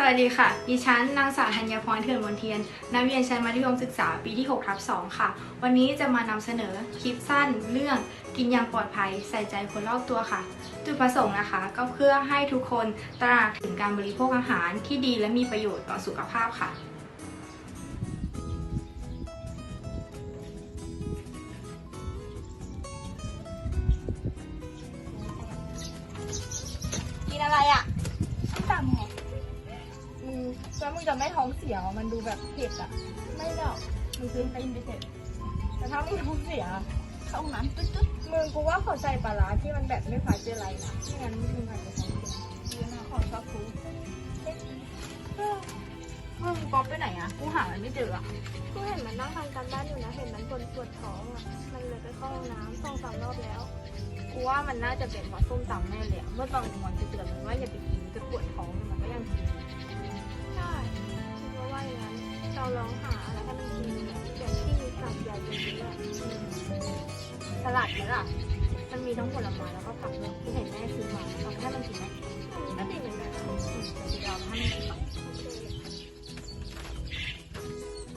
สวัสดีค่ะ ดิฉันนางสาวธัญพรเถื่อนมนเทียน นักเรียนชั้นมัธยมศึกษาปีที่6ทับ2ค่ะ วันนี้จะมานำเสนอคลิปสั้นเรื่องกินอย่างปลอดภัยใส่ใจคนรอบตัวค่ะ จุดประสงค์นะคะ ก็เพื่อให้ทุกคนตระหนักถึงการบริโภคอาหารที่ดีและมีประโยชน์ต่อสุขภาพค่ะ แล้วมึงจะไม่ท้องเสียเหรอมันดูแบบเผ็ดอะ ไม่หรอกมึงซื้อไปกินไปเสร็จแต่ถ้ามึงท้องเสียเข้าห้องน้ำตึ๊ดตึ๊ดมึงกูว่าเขาใส่ปลาร้าที่มันแบบไม่พาเจอไรนะไม่งั้นมึงอาจจะท้องเสียเรียนมาของชอบกูมึงป๊อปไปไหนอะ กูหามันไม่เจออะ กูเห็นมันนั่งทำการบ้านอยู่นะ เห็นมันปวดปวดท้องอะ มันเลยไปเข้าห้องน้ำสองสามรอบแล้ว กูว่ามันน่าจะเป็นเพราะส้มตำแน่เลยอะเมื่อตอนกลางวันจะเตือนมันว่าอย่าไปกินจะปวดท้องมันก็ยังกิน ใช่คิดว่าว่าอย่างนั้นเราลองหาอะไรให้มันกินดูนะแบบที่มีกากใยเยอะๆอะสลัดเนี่ยล่ะ มันมีทั้งผลไม้แล้วก็ผักเลยกูเห็นแม่ซื้อมาตอนให้มันกินไหมอืมก็ดีเหมือนกันอืมเดี๋ยวจะเอามาให้มันกิน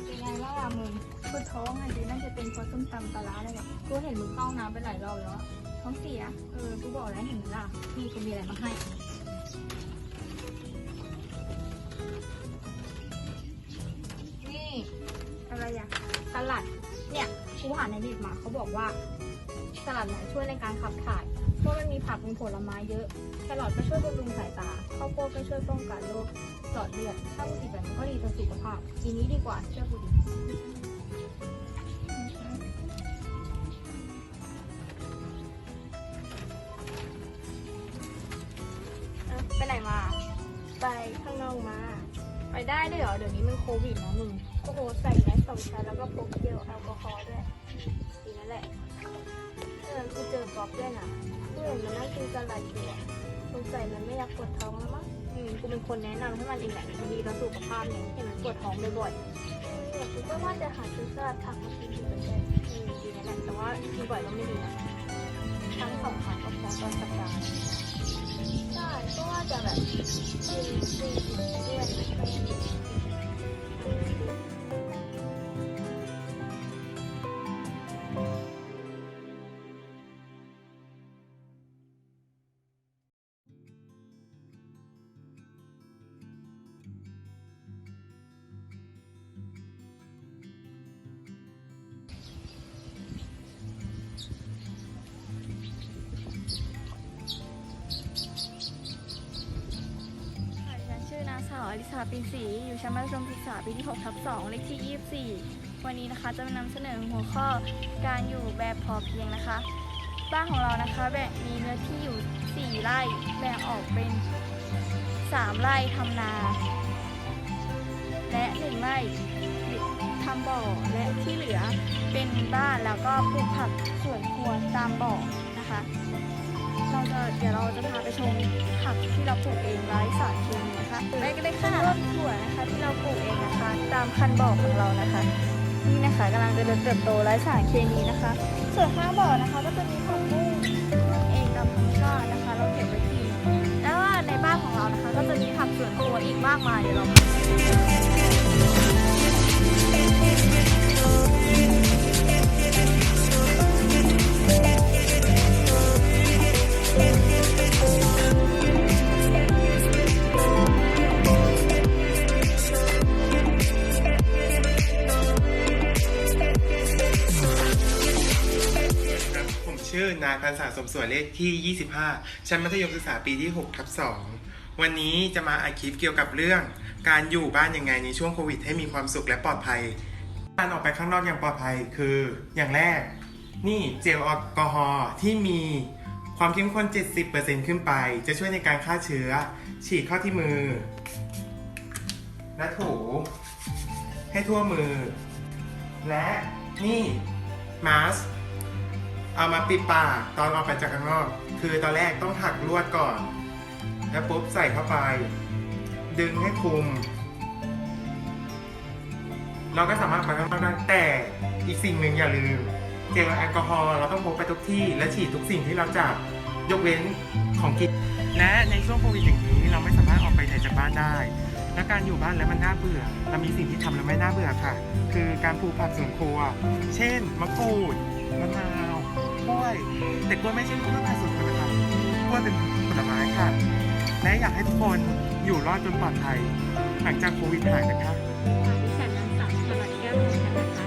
เป็นไงบ้างล่ะมึงกูท้องอะดีน่าจะเป็นเพราะส้มตำปลาร้าเลยแหละกูเห็นมึงเข้าน้ำไปหลายรอบแล้วอะท้องเสีย เออ กูบอกแล้วเห็นไหมล่ะพี่กูมีอะไรมาให้ นี่ อะไรอะสลัด เนี่ยกูหาในเน็ตมาเขาบอกว่า สลัดเนี่ยช่วยในการขับถ่าย เพราะมันมีผักมีผลไม้เยอะ แครอทก็ช่วยบำรุงสายตา ข้าวโพดก็ช่วยป้องกันโรคหลอดเลือด ถ้ากูกินแบบนี้ก็ดีต่อสุขภาพกินนี้ดีกว่าเชื่อกูดิอ่ไปไหนมา ไปข้างนอกมา ไปได้ด้วยเหรอ เดี๋ยวนี้มันโควิดนะมึง โอ้โห ใส่แมสสองชั้นแล้วก็พกเจลแอลกอฮอล์ด้วยดีนั่นแหละเออกูเจอป๊อปด้วยนะกูเห็นมันนั่งกินสลัดอยู่อะสงสัยมันไม่อยากปวดท้องแล้วมั้งอืมกูเป็นคนแนะนำให้มันเองแหละมันดีต่อสุขภาพเนี่ยเห็นมันปวดท้องบ่อยๆเออกูก็ว่าจะหาซื้อสลัดผักมากินอยู่เหมือนกันอืมดีนั่นแหละแต่ว่ากินบ่อยก็ไม่ดีนะครั้งสองครั้งก็พอตอนสัปดาห์ใช่ก็ว่าจะแบบ กินซี อลิสาปินศรีอยู่ชั้นมัธยมศึกษาปีที่6ทับ2เลขที่ 24 วันนี้นะคะจะมานำเสนอหัวข้อการอยู่แบบพอเพียงนะคะ บ้านของเรานะคะแบ่งมีเนื้อที่อยู่ 4 ไร่แบ่งออกเป็น 3 ไร่ทำนา และ1ไร่ทำบ่อและที่เหลือเป็นบ้านแล้วก็ปลูกผักสวนครัวตามบ่อนะคะ เราจะเดี๋ยวเราจะพาไปชมผักที่ เราปลูกเองไร้สารเคมีนะคะไปกันเลยค่ะต้นถั่วนะคะที่เราปลูกเองนะคะ ตามคันบ่อของเรานะคะ นี่นะคะกำลังจะเติบโตไร้สารเคมีนะคะ ส่วนข้างบ่อนะคะก็จะมีผักบุ้งเองตามธรรมชาตินะคะ เราเก็บไว้กินแล้วว่าในบ้านของเรานะคะ ก็จะมีผักสวนครัวอีกมากมายเดี๋ยวเรา ชื่อนายพันษาสมส่วนเลขที่ 25 ชั้นมัธยมศึกษาปีที่ 6 ทับ 2 วันนี้จะมาอัดคลิปเกี่ยวกับเรื่อง การอยู่บ้านยังไงในช่วงโควิด ให้มีความสุขและปลอดภัย การออกไปข้างนอกอย่างปลอดภัยคืออย่างแรก นี่เจลแอลกอฮอล์ที่มีความเข้มข้น 70%ขึ้นไป จะช่วยในการฆ่าเชื้อ ฉีดเข้าที่มือ และถู ให้ทั่วมือ และนี่มาส เอามาปิดปากตอนออกไปจากข้างนอก คือตอนแรกต้องถักลวดก่อน แล้วปุ๊บใส่เข้าไป ดึงให้คุม เราก็สามารถไปข้างนอกได้แต่อีกสิ่งหนึ่งอย่าลืม เจลแอลกอฮอล์เราต้องพกไปทุกที่และฉีดทุกสิ่งที่เราจับยกเว้นของกินและในช่วงโควิดอย่างนี้เราไม่สามารถออกไปไหนจากบ้านได้ และการอยู่บ้านแล้วมันน่าเบื่อ เรามีสิ่งที่ทำแล้วไม่น่าเบื่อค่ะ คือการปลูกผักสวนครัว เช่นมะกรูดมะนาว ล้วย แต่กล้วยไม่ใช่เพื่อผักสวนครัวนะคะกล้วยเป็นผลไม้ค่ะ และอยากให้ทุกคนอยู่รอดจนปลอดภัย หลังจากโควิดหายนะคะค่ะดิฉันนางสาวสวัสดิ์แก้วมงคลนะคะ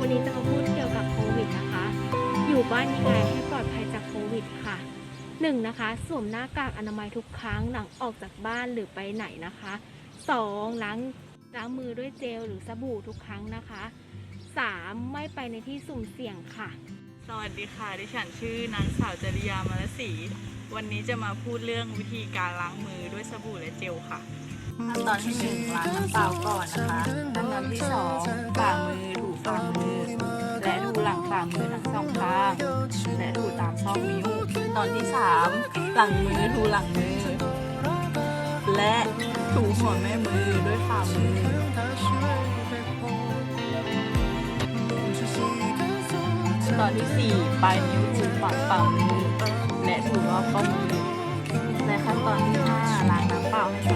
วันนี้จะมาพูดเกี่ยวกับโควิดนะคะ อยู่บ้านยังไงให้ปลอดภัยจากโควิดค่ะหนึ่งนะคะ สวมหน้ากากอนามัยทุกครั้งหลังออกจากบ้านหรือไปไหนนะคะสองล้างล้างมือด้วยเจลหรือสบู่ทุกครั้งนะคะสามไม่ไปในที่สุ่มเสี่ยงค่ะ สวัสดีค่ะ ดิฉันชื่อนางสาวจริยามารศรีวันนี้จะมาพูดเรื่องวิธีการล้างมือด้วยสบู่และเจลค่ะ ขั้นตอนที่หนึ่งล้างน้ำเปล่าก่อนนะคะขั้นตอนที่สองฝ่ามือถูฝ่ามือ และถูหลังฝ่ามือทั้งสองข้างและถูตามซอกนิ้วขั้นตอนที่สามหลังมือถูหลังมือ และถูหัวแม่มือด้วยฝ่ามือ ตอนที่สี่ปลายนิ้วถูฝ่าฝ่ามือและถูรอบข้อมือ ในขั้นตอนที่ห้าล้างน้ำเปล่าให้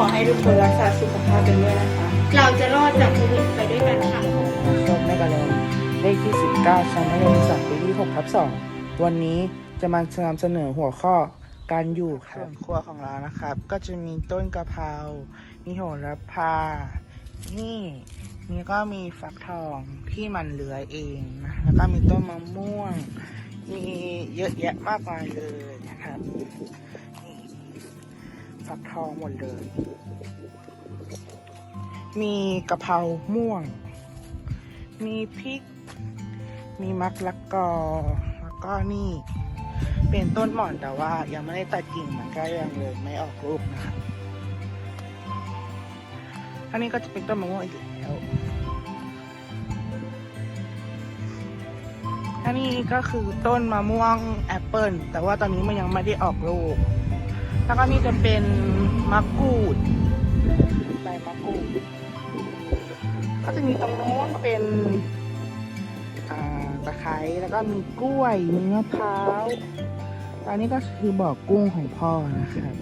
อให้ทุกคนรักษาสุขภาพกันด้วยนะคะ เราจะรอดจากโควิดไปด้วยกันค่ะชมแม่กะลงเลขที่ 19ชั้นมัธยมศึกษาปีที่6ทับ2วันนี้จะมานำเสนอหัวข้อการอยู่ครับส่วนครัวของเรานะครับ ก็จะมีต้นกะเพรามีโหระพา นี่นี่ก็มีฟักทองที่มันเหลือเองนะแล้วก็มีต้นมะม่วง มีเยอะแยะมากมายเลยนะครับนี่ ฟักทองหมดเลย มีกะเพราม่วง มีพริก มีมะละกอ แล้วก็นี่ เป็นต้นหม่อนแต่ว่ายังไม่ได้ตัดกิ่งมันก็ยังเลยไม่ออกลูกนะครับอันนี้ก็จะเป็นต้นมะม่วงอีกแล้วอันนี้ก็คือต้นมะม่วงแอปเปิลแต่ว่าตอนนี้มันยังไม่ได้ออกลูก แล้วก็นี่จะเป็นมะกรูดใบมะกรูด ก็จะมีตรงโน้นเป็นตะไคร้แล้วก็มีกล้วยมีมะพร้าวตอนนี้ก็คือบ่อกุ้งของพ่อนะครับ